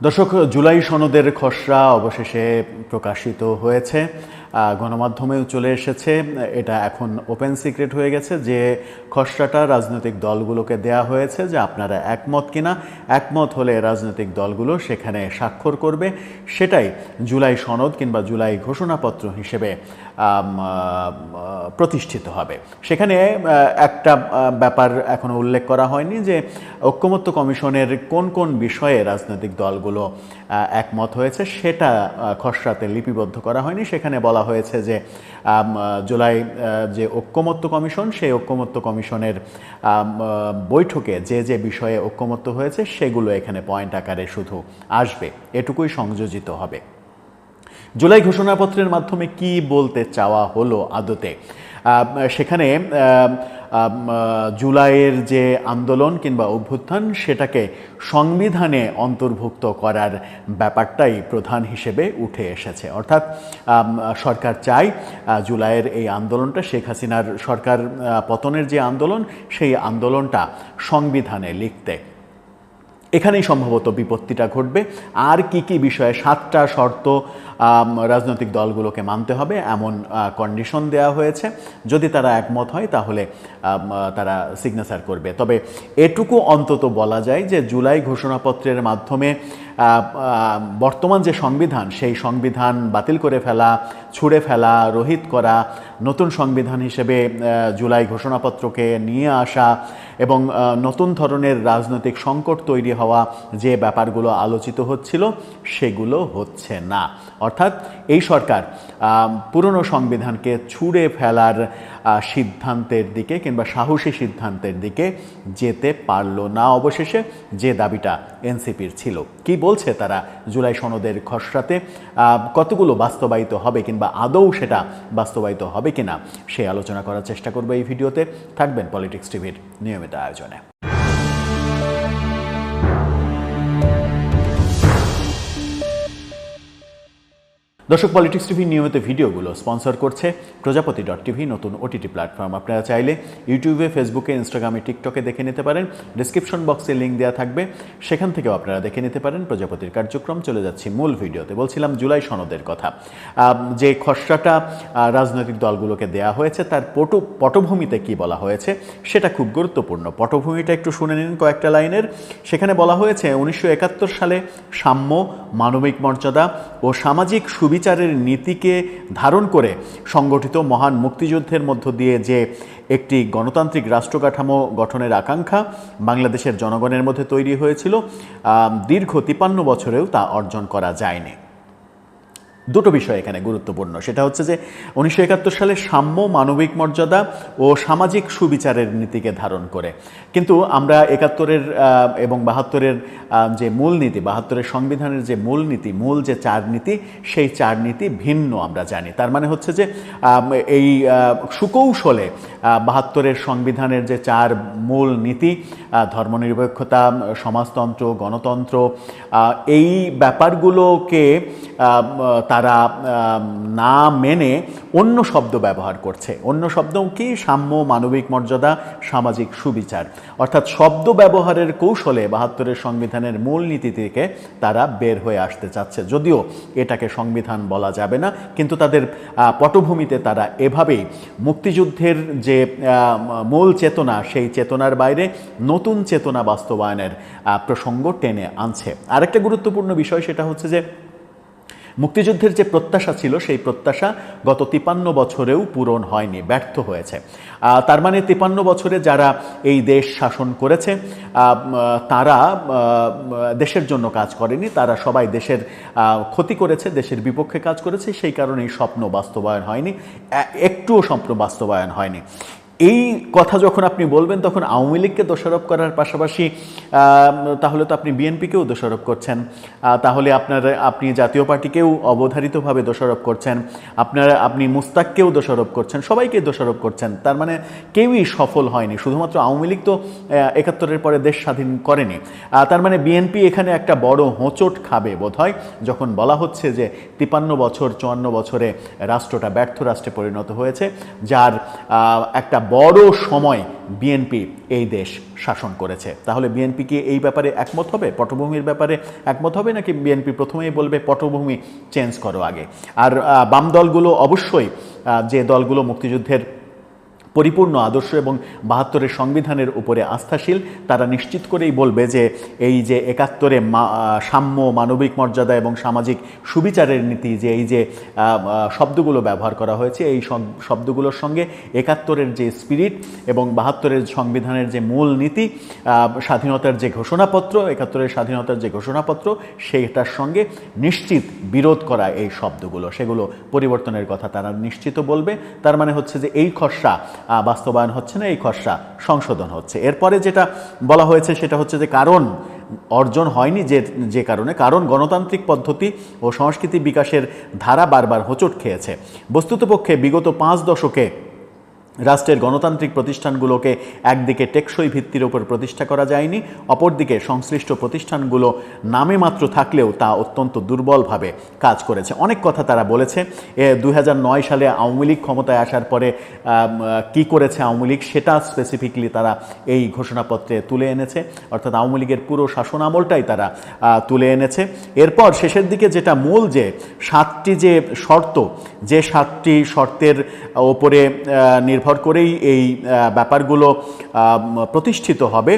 দর্শক জুলাই সনদের খসড়া অবশেষে প্রকাশিত হয়েছে। গণমাধ্যমেও চলে এসেছে। এটা এখন ওপেন সিক্রেট হয়ে গেছে যে খসড়াটা রাজনৈতিক দলগুলোকে দেয়া হয়েছে যে আপনারা একমত কিনা। একমত হলে রাজনৈতিক দলগুলো সেখানে স্বাক্ষর করবে। সেটাই জুলাই সনদ কিংবা জুলাই ঘোষণাপত্র হিসেবে প্রতিষ্ঠিত হবে। সেখানে একটা ব্যাপার এখনও উল্লেখ করা হয়নি যে ঐক্যমত্য কমিশনের কোন কোন বিষয়ে রাজনৈতিক দলগুলো একমত হয়েছে সেটা খসড়াতে লিপিবদ্ধ করা হয়নি। সেখানে বলা হয়েছে যে জুলাই যে ঐক্যমত্য কমিশন, সেই ঐক্যমত্য কমিশনের বৈঠকে যে যে বিষয়ে ঐক্যমত্য হয়েছে, সেগুলো এখানে পয়েন্ট আকারে শুধু আসবে। এটুকুই সংযোজিত হবে। জুলাই ঘোষণাপত্রের মাধ্যমে কি বলতে চাওয়া হলো আদতে? সেখানে জুলাইয়ের যে আন্দোলন কিংবা অভ্যুত্থান সেটাকে সংবিধানে অন্তর্ভুক্ত করার ব্যাপারটাই প্রধান হিসেবে উঠে এসেছে। অর্থাৎ সরকার চায় জুলাইয়ের এই আন্দোলনটা, শেখ হাসিনার সরকার পতনের যে আন্দোলন, সেই আন্দোলনটা সংবিধানে লিখতে। এখানেই সম্ভবত বিপত্তিটা ঘটবে। আর কি কি বিষয়ে সাতটা শর্ত রাজনৈতিক দলগুলোকে মানতে হবে, এমন কন্ডিশন দেওয়া হয়েছে। যদি তারা একমত হয়, তাহলে তারা সিগনেচার করবে। তবে এটুকু অন্তত বলা যায় যে, জুলাই ঘোষণাপত্রের মাধ্যমে বর্তমান যে সংবিধান, সেই সংবিধান বাতিল করে ফেলা, ছুঁড়ে ফেলা, রহিত করা, নতুন সংবিধান হিসেবে জুলাই ঘোষণাপত্রকে নিয়ে আসা এবং নতুন ধরনের রাজনৈতিক সংকট তৈরি হওয়া যে ব্যাপারগুলো আলোচিত হচ্ছিল, সেগুলো হচ্ছে না। অর্থাৎ এই সরকার পুরনো সংবিধানকে ছুঁড়ে ফেলার সিদ্ধান্তের দিকে কিংবা সাহসী সিদ্ধান্তের দিকে যেতে পারল না। অবশেষে যে দাবিটা এনসিপির ছিল, কি বলছে তারা জুলাই সনদের খসড়াতে? কতগুলো বাস্তবায়িত হবে কিংবা আদৌ সেটা বাস্তবায়িত হবে কিনা, সে আলোচনা করার চেষ্টা করব এই ভিডিওতে। থাকবেন পলিটিক্স টিভির নিয়মিত আয়োজনে। দর্শক পলিটিক্স টিভি নিয়মিত ভিডিওগুলো স্পন্সর করছে প্রজাপতি ডট টিভি নতুন ওটিটি প্ল্যাটফর্ম আপনারা চাইলে ইউটিউবে ফেসবুকে ইনস্টাগ্রামে টিকটকে দেখে নিতে পারেন। ডিসক্রিপশন বক্সে লিঙ্ক দেওয়া থাকবে। সেখান থেকেও আপনারা দেখে নিতে পারেন প্রজাপতির কার্যক্রম। চলে যাচ্ছি মূল ভিডিওতে। বলছিলাম জুলাই সনদের কথা। যে খসড়াটা রাজনৈতিক দলগুলোকে দেয়া হয়েছে, তার পটু, পটভূমিতে কি বলা হয়েছে, সেটা খুব গুরুত্বপূর্ণ। পটভূমিটা একটু শুনে নিন কয়েকটা লাইনের। সেখানে বলা হয়েছে, উনিশশো একাত্তর সালে সাম্য, মানবিক মর্যাদা ও সামাজিক সুবিচারের নীতিকে ধারণ করে সংগঠিত মহান মুক্তিযুদ্ধের মধ্য দিয়ে যে একটি গণতান্ত্রিক রাষ্ট্র কাঠামো গঠনের আকাঙ্ক্ষা বাংলাদেশের জনগণের মধ্যে তৈরি হয়েছিল দীর্ঘ তিপান্ন বছরেও তা অর্জন করা যায়নি। দুটো বিষয় এখানে গুরুত্বপূর্ণ। সেটা হচ্ছে যে উনিশশো একাত্তর সালে সাম্য মানবিক মর্যাদা ও সামাজিক সুবিচারের নীতিকে ধারণ করে। কিন্তু আমরা একাত্তরের এবং বাহাত্তরের যে মূলনীতি বাহাত্তরের সংবিধানের যে মূল নীতি মূল যে চার নীতি সেই চার নীতি ভিন্ন আমরা জানি। তার মানে হচ্ছে যে এই সুকৌশলে বাহাত্তরের সংবিধানের যে চার মূল নীতি ধর্মনিরপেক্ষতা সমাজতন্ত্র গণতন্ত্র এই ব্যাপারগুলোকে আহ, তারা না মেনে অন্য শব্দ ব্যবহার করছে। অন্য শব্দ কি? সাম্য, মানবিক মর্যাদা, সামাজিক সুবিচার। অর্থাৎ শব্দ ব্যবহারের কৌশলে বাহাত্তরের সংবিধানের মূল নীতি থেকে তারা বের হয়ে আসতে চাচ্ছে। যদিও এটাকে সংবিধান বলা যাবে না, কিন্তু তাদের পটভূমিতে তারা এভাবেই মুক্তিযুদ্ধের যে মূল চেতনা, সেই চেতনার বাইরে নতুন চেতনা বাস্তবায়নের প্রসঙ্গ টেনে আনছে। আরেকটা গুরুত্বপূর্ণ বিষয় সেটা হচ্ছে যে মুক্তিযুদ্ধের যে প্রত্যাশা ছিল, সেই প্রত্যাশা গত তিপান্ন বছরেও পূরণ হয়নি, ব্যর্থ হয়েছে। তার মানে তিপান্ন বছরে যারা এই দেশ শাসন করেছে তারা দেশের জন্য কাজ করেনি, তারা সবাই দেশের ক্ষতি করেছে, দেশের বিপক্ষে কাজ করেছে, সেই কারণে এই স্বপ্ন বাস্তবায়ন হয়নি একটুও স্বপ্ন বাস্তবায়ন হয়নি। এই কথা যখন আপনি বলবেন, তখন আওয়ামী লীগকে দোষারোপ করার পাশাপাশি তাহলে তো আপনি বিএনপিকেও দোষারোপ করছেন। তাহলে আপনার, আপনি জাতীয় পার্টিকেও অবধারিতভাবে দোষারোপ করছেন। আপনার, আপনি মুস্তাককেও দোষারোপ করছেন। সবাইকে দোষারোপ করছেন। তার মানে কেউই সফল হয়নি। শুধুমাত্র আওয়ামী লীগ তো একাত্তরের পরে দেশ স্বাধীন করেনি। তার মানে বিএনপি এখানে একটা বড় হোঁচট খাবে বোধহয়, যখন বলা হচ্ছে যে তিপান্ন বছর, চুয়ান্ন বছরে রাষ্ট্রটা ব্যর্থ রাষ্ট্রে পরিণত হয়েছে, যার একটা বড় সময় বিএনপি এই দেশ শাসন করেছে। তাহলে বিএনপি কি এই ব্যাপারে একমত হবে? পটভূমির ব্যাপারে একমত হবে নাকি বিএনপি প্রথমেই বলবে পটভূমি চেঞ্জ করো আগে? আর বাম দলগুলো অবশ্যই যে দলগুলো মুক্তিযুদ্ধের পরিপূর্ণ আদর্শ এবং বাহাত্তরের সংবিধানের উপরে আস্থাশীল, তারা নিশ্চিত করেই বলবে যে এই যে একাত্তরে সাম্য, মানবিক মর্যাদা এবং সামাজিক সুবিচারের নীতি, যে এই যে শব্দগুলো ব্যবহার করা হয়েছে, এই শব্দগুলোর সঙ্গে একাত্তরের যে স্পিরিট এবং বাহাত্তরের সংবিধানের যে মূল নীতি স্বাধীনতার যে ঘোষণাপত্র, একাত্তরের স্বাধীনতার যে ঘোষণাপত্র, সেইটার সঙ্গে নিশ্চিত বিরোধ করা এই শব্দগুলো, সেগুলো পরিবর্তনের কথা তারা নিশ্চিত বলবে। তার মানে হচ্ছে যে এই খসড়া বাস্তবায়ন হচ্ছে না, এই খসড়া সংশোধন হচ্ছে। এরপরে যেটা বলা হয়েছে সেটা হচ্ছে যে কারণ অর্জন হয়নি যে যে কারণে, কারণ গণতান্ত্রিক পদ্ধতি ও সংস্কৃতি বিকাশের ধারা বারবার হোঁচট খেয়েছে। বস্তুতপক্ষে বিগত পাঁচ দশকে রাষ্ট্রের গণতান্ত্রিক প্রতিষ্ঠানগুলোকে একদিকে টেকসই ভিত্তির ওপর প্রতিষ্ঠা করা যায়নি অপরদিকে সংশ্লিষ্ট প্রতিষ্ঠানগুলো নামে মাত্র থাকলেও তা অত্যন্ত দুর্বলভাবে কাজ করেছে। অনেক কথা তারা বলেছে দু হাজার নয় সালে আওয়ামী লীগ ক্ষমতায় আসার পরে কি করেছে আওয়ামী লীগ সেটা স্পেসিফিকলি তারা এই ঘোষণাপত্রে তুলে এনেছে। অর্থাৎ আওয়ামী লীগের পুরো শাসন আমলটাই তারা তুলে এনেছে। এরপর শেষের দিকে যেটা মূল যে সাতটি যে শর্ত যে সাতটি শর্তের ওপরে আহ, নির্ভর করেই এই ব্যাপারগুলো প্রতিষ্ঠিত হবে।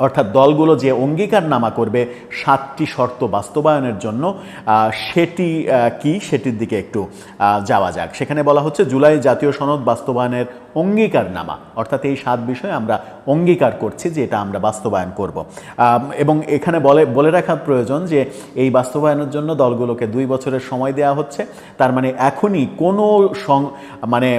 অর্থাৎ দলগুলো যে অঙ্গীকারনামা করবে সাতটি শর্ত বাস্তবায়নের জন্য সেটি কি সেটির দিকে একটু যাওয়া যাক। সেখানে বলা হচ্ছে, জুলাই জাতীয় সনদ বাস্তবায়নের অঙ্গীকারনামা অর্থাৎ এই সাত বিষয়ে আমরা অঙ্গীকার করছি যে এটা আমরা বাস্তবায়ন করব। এবং এখানে বলে বলে রাখা প্রয়োজন যে এই বাস্তবায়নের জন্য দলগুলোকে দুই বছরের সময় দেওয়া হচ্ছে। তার মানে এখনই কোনো মানে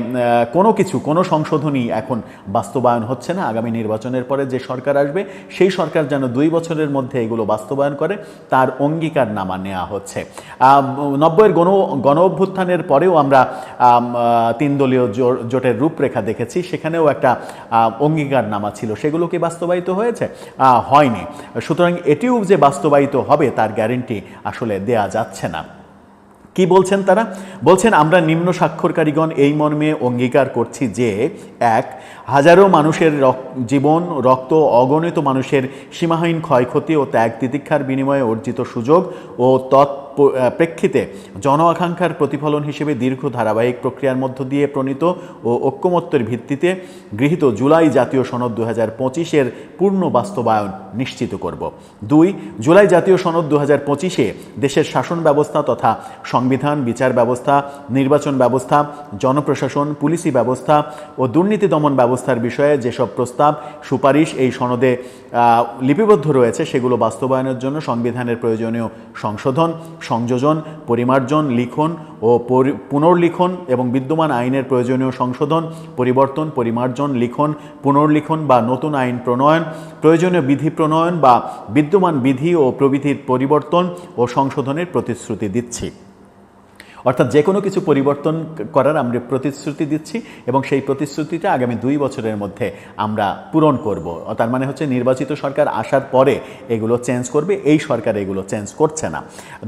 কোনো কিছু, কোনো সংশোধনী এখন বাস্তবায়ন হচ্ছে না। আগামী নির্বাচনের পরে যে সরকার আসবে, সেই সরকার যেন দুই বছরের মধ্যে এগুলো বাস্তবায়ন করে, তার অঙ্গীকার নামা নেওয়া হচ্ছে। নব্বইয়ের গণ গণ অভ্যুত্থানের পরেও আমরা তিন দলীয় জোটের রূপরেখা দেখেছি, সেখানেও একটা অঙ্গীকার নামা ছিল। সেগুলো কি বাস্তবায়িত হয়েছে? হয়নি। সুতরাং এটিও যে বাস্তবায়িত হবে, তার গ্যারেন্টি আসলে দেয়া যাচ্ছে না। কি বলছেন তারা? বলছেন, আমরা নিম্ন স্বাক্ষরকারীগণ এই মর্মে অঙ্গীকার করছি যে, এক হাজারো মানুষের জীবন, রক্ত, অগণিত মানুষের সীমাহীন ক্ষয়ক্ষতি ও ত্যাগ তিতিক্ষার বিনিময়ে অর্জিত সুযোগ ও তৎ প্রেক্ষিতে জন আকাঙ্ক্ষার প্রতিফলন হিসেবে দীর্ঘ ধারাবাহিক প্রক্রিয়ার মধ্য দিয়ে প্রণীত ও ঐক্যমত্যের ভিত্তিতে গৃহীত জুলাই জাতীয় সনদ দু হাজার পঁচিশের পূর্ণ বাস্তবায়ন নিশ্চিত করব। দুই, জুলাই জাতীয় সনদ দু হাজার পঁচিশে দেশের শাসন ব্যবস্থা তথা সংবিধান, বিচার ব্যবস্থা, নির্বাচন ব্যবস্থা, জনপ্রশাসন, পুলিশি ব্যবস্থা ও দুর্নীতি দমন ব্যবস্থার বিষয়ে যেসব প্রস্তাব, সুপারিশ এই সনদে লিপিবদ্ধ রয়েছে, সেগুলো বাস্তবায়নের জন্য সংবিধানের প্রয়োজনীয় সংশোধন, সংযোজন, পরিমার্জন, লিখন ও পুনর্লিখন এবং বিদ্যমান আইনের প্রয়োজনীয় সংশোধন, পরিবর্তন, পরিমার্জন, লিখন, পুনর্লিখন বা নতুন আইন প্রণয়ন, প্রয়োজনীয় বিধি প্রণয়ন বা বিদ্যমান বিধি ও প্রবিধির পরিবর্তন ও সংশোধনের প্রতিশ্রুতি দিচ্ছি। অর্থাৎ যে কোনো কিছু পরিবর্তন করার আমরা প্রতিশ্রুতি দিচ্ছি এবং সেই প্রতিশ্রুতিটা আগামী দুই বছরের মধ্যে আমরা পূরণ করব। তার মানে হচ্ছে নির্বাচিত সরকার আসার পরে এগুলো চেঞ্জ করবে, এই সরকার এগুলো চেঞ্জ করছে না।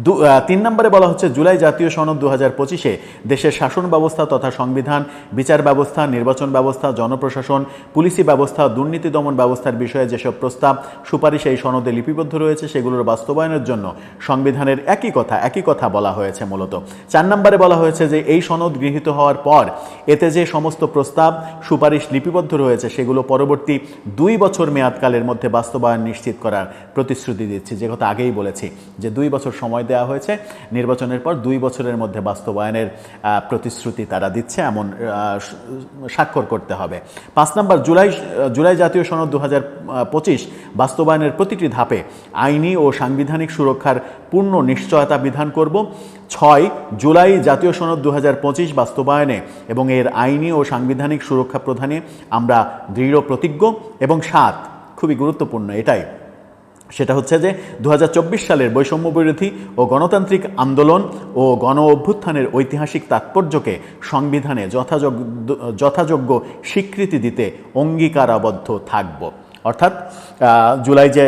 দু তিন নম্বরে বলা হচ্ছে জুলাই জাতীয় সনদ দু হাজার পঁচিশে দেশের শাসন ব্যবস্থা তথা সংবিধান, বিচার ব্যবস্থা, নির্বাচন ব্যবস্থা, জনপ্রশাসন, পুলিশি ব্যবস্থা, দুর্নীতি দমন ব্যবস্থার বিষয়ে যেসব প্রস্তাব, সুপারিশ এই সনদে লিপিবদ্ধ রয়েছে সেগুলোর বাস্তবায়নের জন্য সংবিধানের একই কথা একই কথা বলা হয়েছে মূলত। চার নম্বরে বলা হয়েছে যে এই সনদ গৃহীত হওয়ার পর এতে যে সমস্ত প্রস্তাব, সুপারিশ লিপিবদ্ধ রয়েছে, সেগুলো পরবর্তী দুই বছর মেয়াদকালের মধ্যে বাস্তবায়ন নিশ্চিত করার প্রতিশ্রুতি দিচ্ছি। যে কথা আগেই বলেছি, যে দুই বছর সময় দেওয়া হয়েছে, নির্বাচনের পর দুই বছরের মধ্যে বাস্তবায়নের প্রতিশ্রুতি তারা দিচ্ছে, এমন স্বাক্ষর করতে হবে। পাঁচ নম্বর, জুলাই জুলাই জাতীয় সনদ দু পঁচিশ বাস্তবায়নের প্রতিটি ধাপে আইনি ও সাংবিধানিক সুরক্ষার পূর্ণ নিশ্চয়তা বিধান করব। ছয় জুলাই জাতীয় সনদ দু হাজার পঁচিশ বাস্তবায়নে এবং এর আইনি ও সাংবিধানিক সুরক্ষা প্রদানে আমরা দৃঢ় প্রতিজ্ঞ এবং সাত খুবই গুরুত্বপূর্ণ এটাই। সেটা হচ্ছে যে দু হাজার চব্বিশ সালের বৈষম্য বিরোধী ও গণতান্ত্রিক আন্দোলন ও গণ অভ্যুত্থানের ঐতিহাসিক তাৎপর্যকে সংবিধানে যথাযোগ্য যথাযোগ্য স্বীকৃতি দিতে অঙ্গীকারাবদ্ধ থাকব। অর্থাৎ জুলাই যে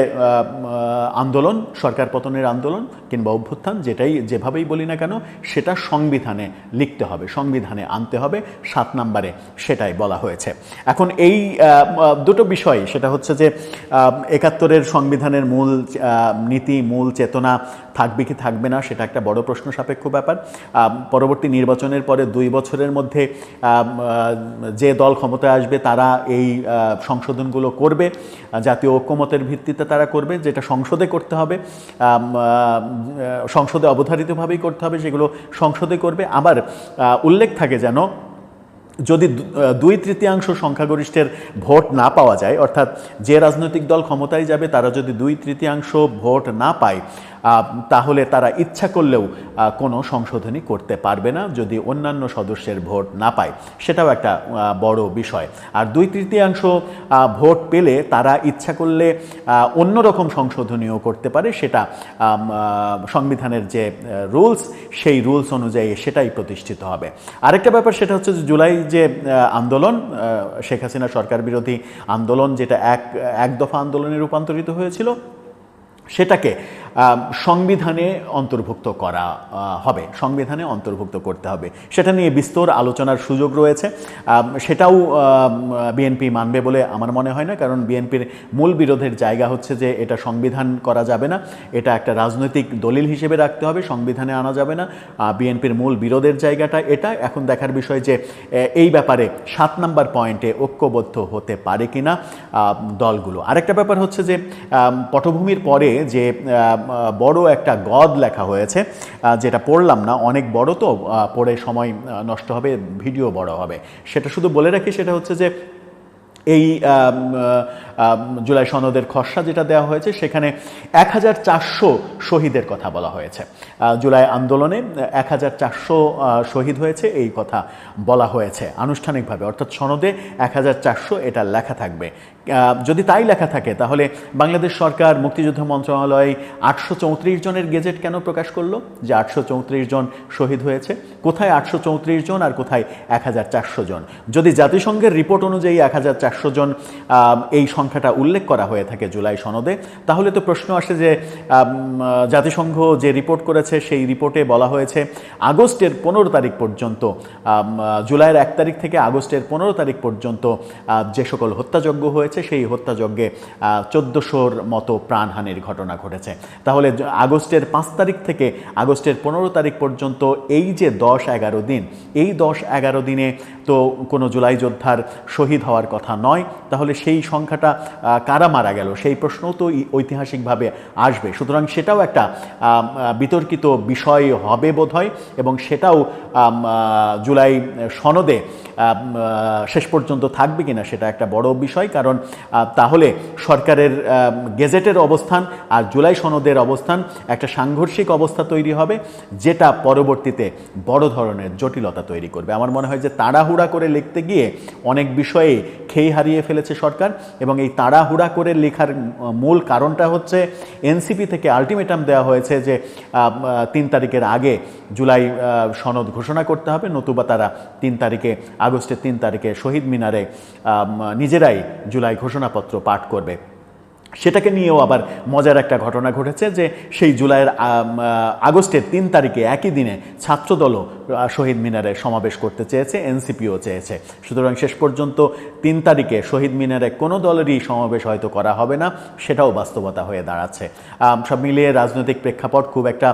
আন্দোলন, সরকার পতনের আন্দোলন কিংবা অভ্যুত্থান, যেটাই যেভাবেই বলি না কেন, সেটা সংবিধানে লিখতে হবে, সংবিধানে আনতে হবে, সাত নাম্বারে সেটাই বলা হয়েছে। এখন এই দুটো বিষয়, সেটা হচ্ছে যে একাত্তরের সংবিধানের মূল নীতি, মূল চেতনা থাকবে কি থাকবে না, সেটা একটা বড় প্রশ্ন সাপেক্ষ ব্যাপার। পরবর্তী নির্বাচনের পরে দুই বছরের মধ্যে যে দল ক্ষমতায় আসবে তারা এই সংশোধনগুলো করবে, জাতীয় ঐক্যমতের ভিত্তিতে তারা করবে, যেটা সংসদে করতে হবে সংসদে অবধারিতভাবেই করতে হবে, সেগুলো সংসদে করবে। আবার উল্লেখ থাকে যেন, যদি দুই তৃতীয়াংশ সংখ্যাগরিষ্ঠের ভোট না পাওয়া যায়, অর্থাৎ যে রাজনৈতিক দল ক্ষমতায় যাবে, তারা যদি দুই তৃতীয়াংশ ভোট না পায় তাহলে তারা ইচ্ছা করলেও কোনো সংশোধনী করতে পারবে না যদি অন্যান্য সদস্যের ভোট না পায়। সেটাও একটা বড় বিষয়। আর দুই তৃতীয়াংশ ভোট পেলে তারা ইচ্ছা করলে অন্যরকম সংশোধনীও করতে পারে। সেটা সংবিধানের যে রুলস, সেই রুলস অনুযায়ী সেটাই প্রতিষ্ঠিত হবে। আরেকটা ব্যাপার সেটা হচ্ছে যে জুলাই যে আন্দোলন শেখ হাসিনা সরকার বিরোধী আন্দোলন, যেটা এক এক দফা আন্দোলনে রূপান্তরিত হয়েছিল সেটাকে সংবিধানে অন্তর্ভুক্ত করা হবে। সংবিধানে অন্তর্ভুক্ত করতে হবে। সেটা নিয়ে বিস্তর আলোচনার সুযোগ রয়েছে। সেটাও বিএনপি মানবে বলে আমার মনে হয় না। কারণ বিএনপির মূল বিরোধের জায়গা হচ্ছে যে এটা সংবিধান করা যাবে না। এটা একটা রাজনৈতিক দলিল হিসেবে রাখতে হবে। সংবিধানে আনা যাবে না। বিএনপির মূল বিরোধের জায়গাটা এটা। এখন দেখার বিষয় যে এই ব্যাপারে সাত নাম্বার পয়েন্টে ঐক্যবদ্ধ হতে পারে কিনা দলগুলো। আরেকটা ব্যাপার হচ্ছে যে পটভূমির পরে যে বড় একটা গদ লেখা হয়েছে যেটা পড়লাম না, অনেক বড় তো পড়ে সময় নষ্ট হবে, ভিডিও বড় হবে। সেটা শুধু বলে রাখি, সেটা হচ্ছে যে, এই জুলাই সনদের খসড়া যেটা দেওয়া হয়েছে, সেখানে এক হাজার চারশো শহীদের কথা বলা হয়েছে। জুলাই আন্দোলনে এক হাজার চারশো শহীদ হয়েছে, এই কথা বলা হয়েছে আনুষ্ঠানিকভাবে। অর্থাৎ সনদে এক হাজার চারশো এটা লেখা থাকবে। যদি তাই লেখা থাকে, তাহলে বাংলাদেশ সরকার, মুক্তিযুদ্ধ মন্ত্রণালয় আটশো চৌত্রিশ জনের গেজেট কেন প্রকাশ করল? যে আটশো চৌত্রিশ জন শহীদ হয়েছে। কোথায় আটশো চৌত্রিশ জন আর কোথায় এক হাজার চারশো জন? যদি জাতিসংঘের রিপোর্ট অনুযায়ী এক হাজার চারশো জন এই সংখ্যাটা উল্লেখ করা হয়ে থাকে জুলাই সনদে, তাহলে তো প্রশ্ন আসে যে জাতিসংঘ যে রিপোর্ট করেছে, সেই রিপোর্টে বলা হয়েছে আগস্টের পনেরো তারিখ পর্যন্ত জুলাইয়ের এক তারিখ থেকে আগস্টের পনেরো তারিখ পর্যন্ত যে সকল হত্যাযজ্ঞ হয়েছে সেই হত্যাযজ্ঞে চোদ্দোশোর মতো প্রাণহানির ঘটনা ঘটেছে। তাহলে আগস্টের পাঁচ তারিখ থেকে আগস্টের পনেরো তারিখ পর্যন্ত এই যে দশ এগারো দিন, এই দশ এগারো দিনে তো কোনো জুলাই যোদ্ধার শহীদ হওয়ার কথা নয়। তাহলে সেই সংখ্যাটা কারা মারা গেল? সেই প্রশ্নও তো ঐতিহাসিকভাবে আসবে। সুতরাং সেটাও একটা বিতর্কিত বিষয় হবে বোধহয় এবং সেটাও জুলাই সনদে শেষ পর্যন্ত থাকবে কিনা সেটা একটা বড় বিষয়। কারণ তাহলে সরকারের গেজেটের অবস্থান আর জুলাই সনদের অবস্থান একটা সাংঘর্ষিক অবস্থা তৈরি হবে, যেটা পরবর্তীতে বড় ধরনের জটিলতা তৈরি করবে। আমার মনে হয় যে তাড়াহুড়া করে লিখতে গিয়ে অনেক বিষয়ে খেই হারিয়ে ফেলেছে সরকার এবং এই তাড়াহুড়া করে লেখার মূল কারণটা হচ্ছে এনসিপি থেকে আলটিমেটাম দেওয়া হয়েছে যে তিন তারিখের আগে জুলাই সনদ ঘোষণা করতে হবে, নতুবা তারা তিন তারিখে, আগস্টের তিন তারিখে শহীদ মিনারে নিজেরাই জুলাই ঘোষণাপত্র পাঠ করবে। সেটাকে নিয়েও আবার মজার একটা ঘটনা ঘটেছে যে সেই জুলাইয়ের আগস্টের তিন তারিখে একই দিনে ছাত্রদলও শহীদ মিনারে সমাবেশ করতে চেয়েছে, এনসিপিও চেয়েছে। সুতরাং শেষ পর্যন্ত তিন তারিখে শহীদ মিনারে কোনো দলেরই সমাবেশ হয়তো করা হবে না, সেটাও বাস্তবতা হয়ে দাঁড়াচ্ছে। সব মিলিয়ে রাজনৈতিক প্রেক্ষাপট খুব একটা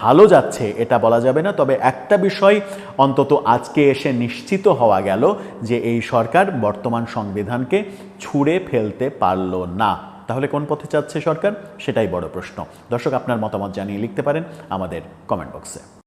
ভালো যাচ্ছে এটা বলা যাবে না, তবে একটা বিষয় অন্তত আজকে এসে নিশ্চিত হওয়া গেল যে এই সরকার বর্তমান সংবিধানকে ছুঁড়ে ফেলতে পারল না। তাহলে কোন পথে চাচ্ছে সরকার? সেটাই বড় প্রশ্ন। দর্শক, আপনার মতামত জানিয়ে লিখতে পারেন আমাদের কমেন্ট বক্সে